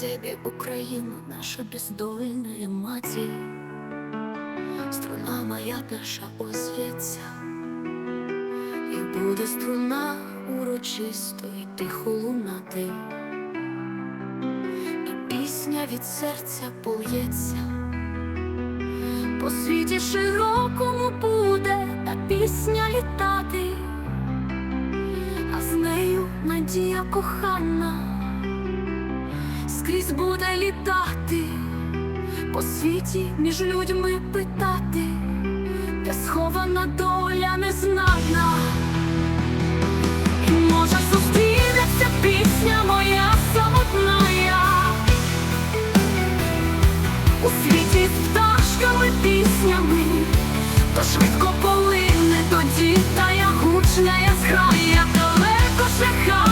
Тебе Україну, наша бездольная мати, Струна моя перша озветься, І буде струна урочисто й тихо лунати, І від серця польється, по світі широкому буде та пісня літати, а з нею надія кохана. Скрізь буде літати, по світі між людьми питати, де схована доля незнана. Піснями, то швидко полине тоді та я гучна яскрая далеко шляхами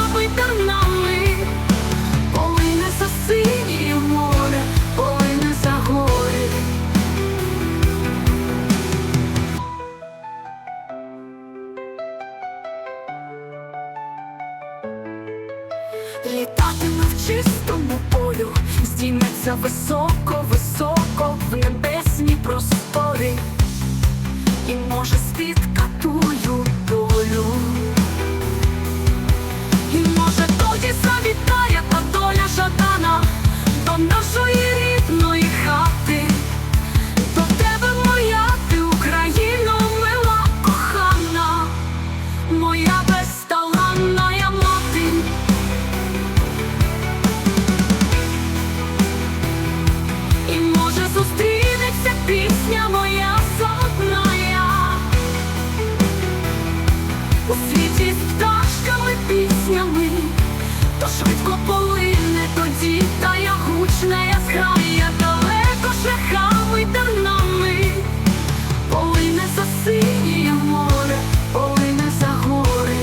яскрая далеко шляхами тернами, полине за синє море, полине за гори,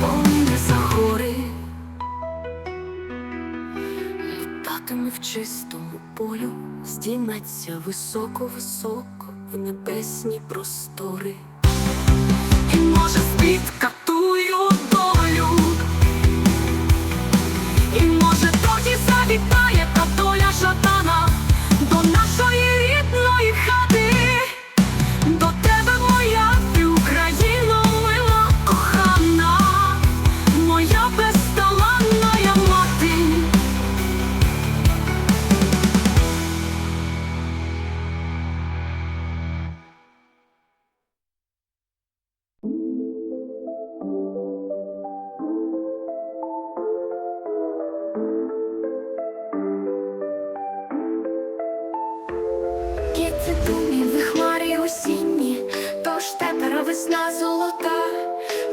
полине за гори, літатиме в чистому полю, здійметься високо-високо в небесні простори. І може спіткатую долю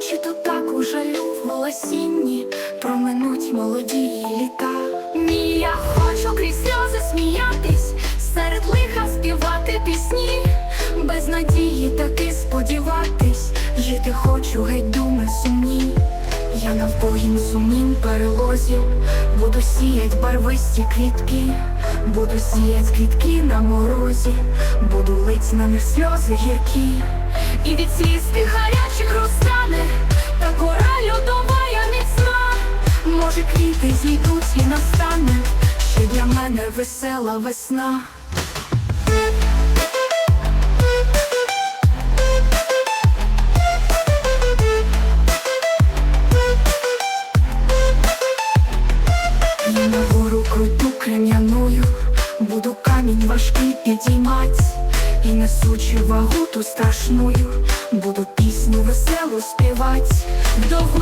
чи то так у жалю в голосінні проминуть молоді літа. Ні, я хочу крізь сльози сміятись, серед лиха співати пісні, без надії таки сподіватись, жити хочу, геть думи сумні. Я навпоїм сумнім перелозів, буду сіять барвисті квітки, буду сіять квітки на морозі, буду лить на них сльози гіркі, і від сліз тих може квіти зійдуть і настане, ще для мене весела весна. Я на гору круту крем'яною, буду камінь важкий підіймать, і несучи вагу ту страшную, буду пісню веселу співать. Довгу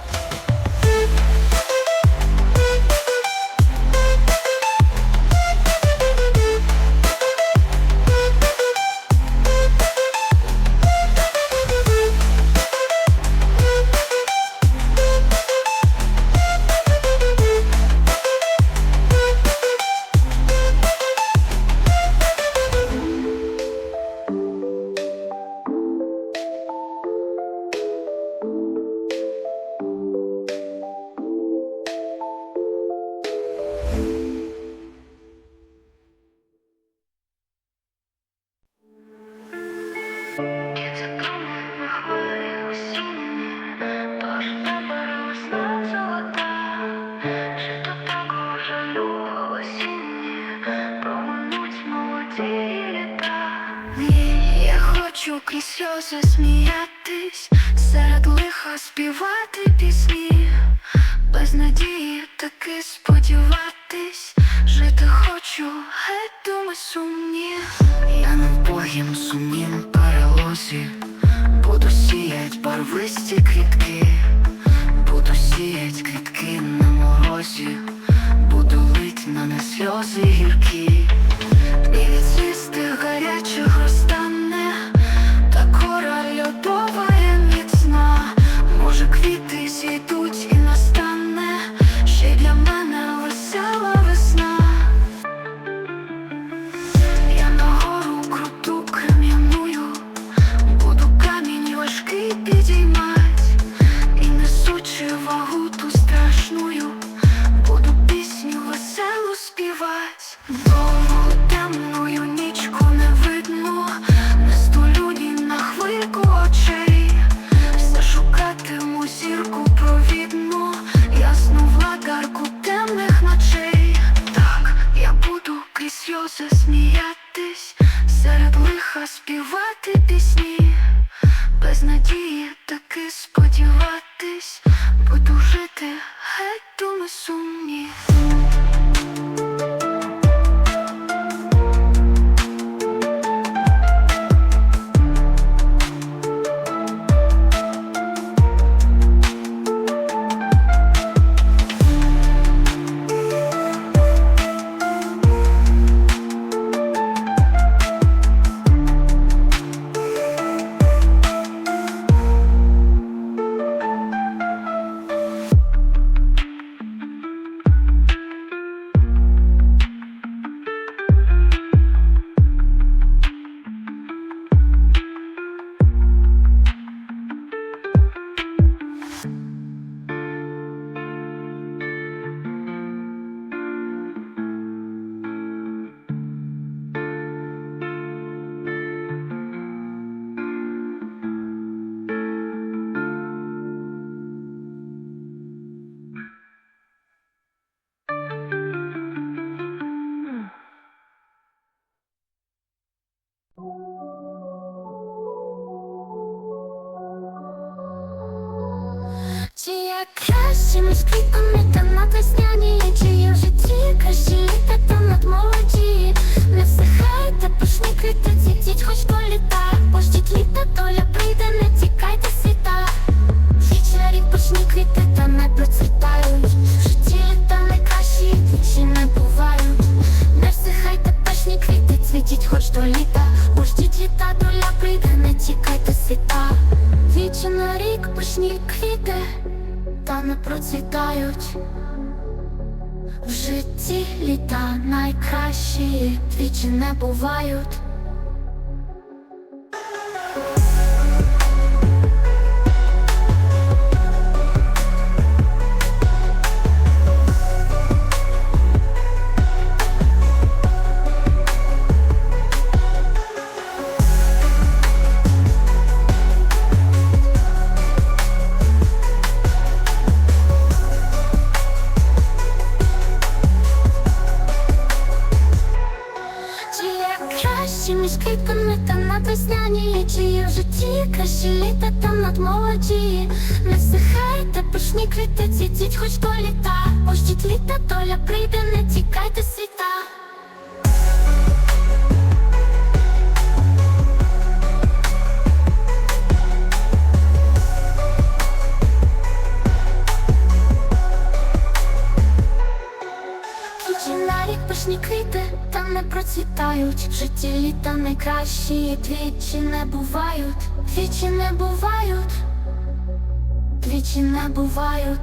Сльози сміятись, серед лиха співати пісні, без надії таки сподіватись, жити хочу, геть думи сумні. Я на вбогім сумнім перелозі, буду сіять барвисті квітки, буду сіять квітки на морозі, буду лить на не сльози гіркі. Квіти, цвітіть хоч по літа Пождіть літа, доля прийде, не тікайте світа Вічна рік пишні квіти та не процвітають. В житті літа найкращі, ще не бувають. Не всихайте, пишні квіти, цвітіть хоч до літа. Пождіть літа, доля прийде, не тікайте світа Вічі на рік пишні квіти та не процвітають. В житті літа найкращі двічі не бувають квіти, цвітіть хоч до літа Пождіть літа, доля прийде, не тікайте світа. Двічі на рік пишні квіти, та не процвітають. В житті літа найкращі, двічі не бувають, двічі не бувають, двічі не бувають.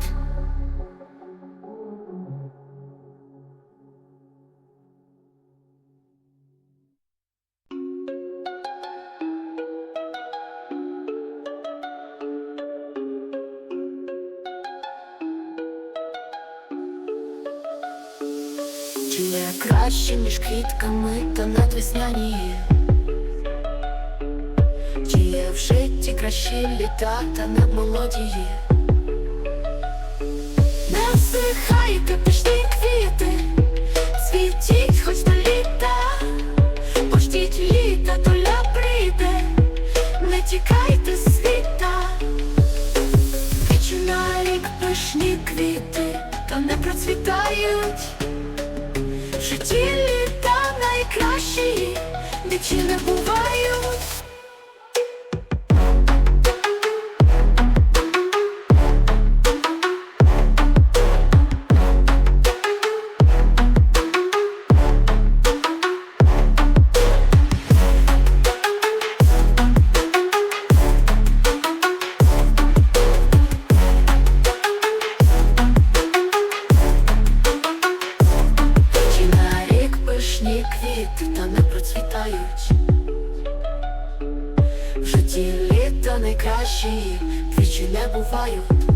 Чи краще між квітками та надвесняні? Чи є в житті найкращі літа та на мелодії. Не всихайте, пішли квіти, світіть хоч на літа, пождіть літа, доля прийде, не тікайте з світа, на пишні квіти, та не процвітають. В житті літа найкращі, дичі не бувають. зростають, та не процвітають. В житті літа найкращі двічі не бувають.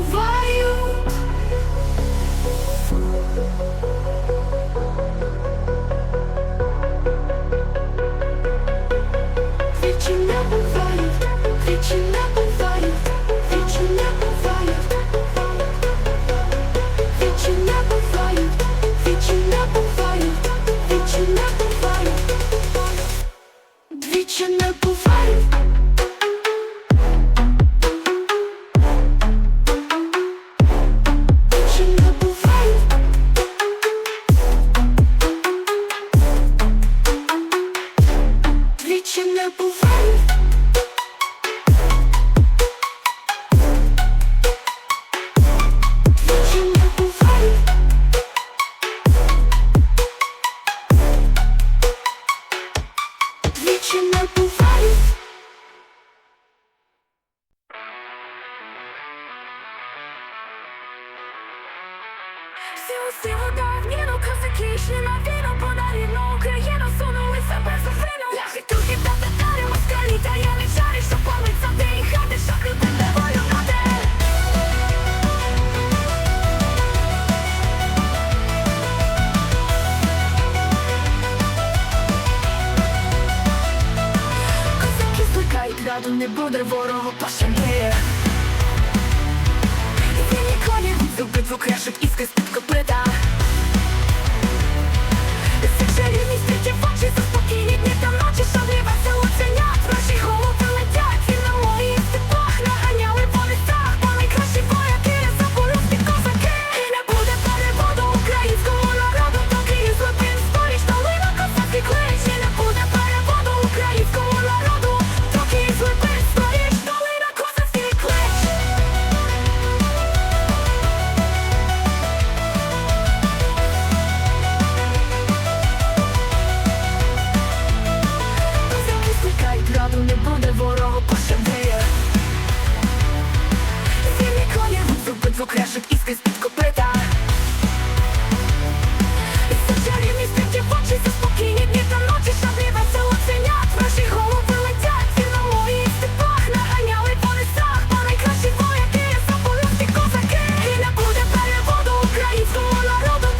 vai. Краду не буде ворогу пошани Він ніколи зуби двох решок іскри з-під копита. got all the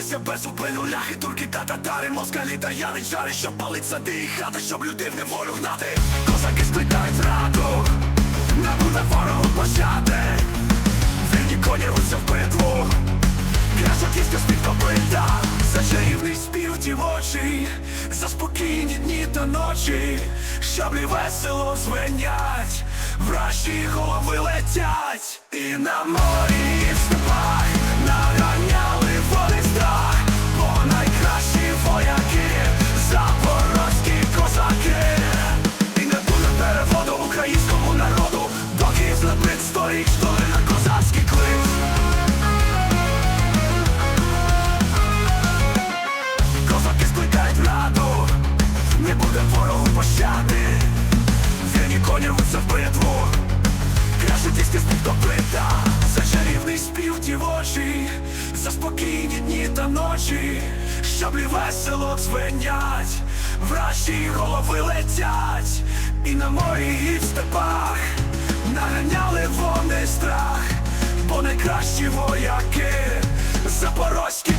Билися без упину ляхи, турки та татари, москалі та яничари, щоб палить сади і хати, щоб людей в неволю гнати. Козаки сплітають раду, не буде ворогу пощади. Вільні коні рвуться в битву, Красотівська спів копита, за чарівний спів дівочий, за спокійні дні та ночі, щаблі весело звенять, вражі голови летять, і на морі, і весело дзвенять, вражі голови летять, і на морі, і в степах наганяли вони страх, бо найкращі вояки, запорозькі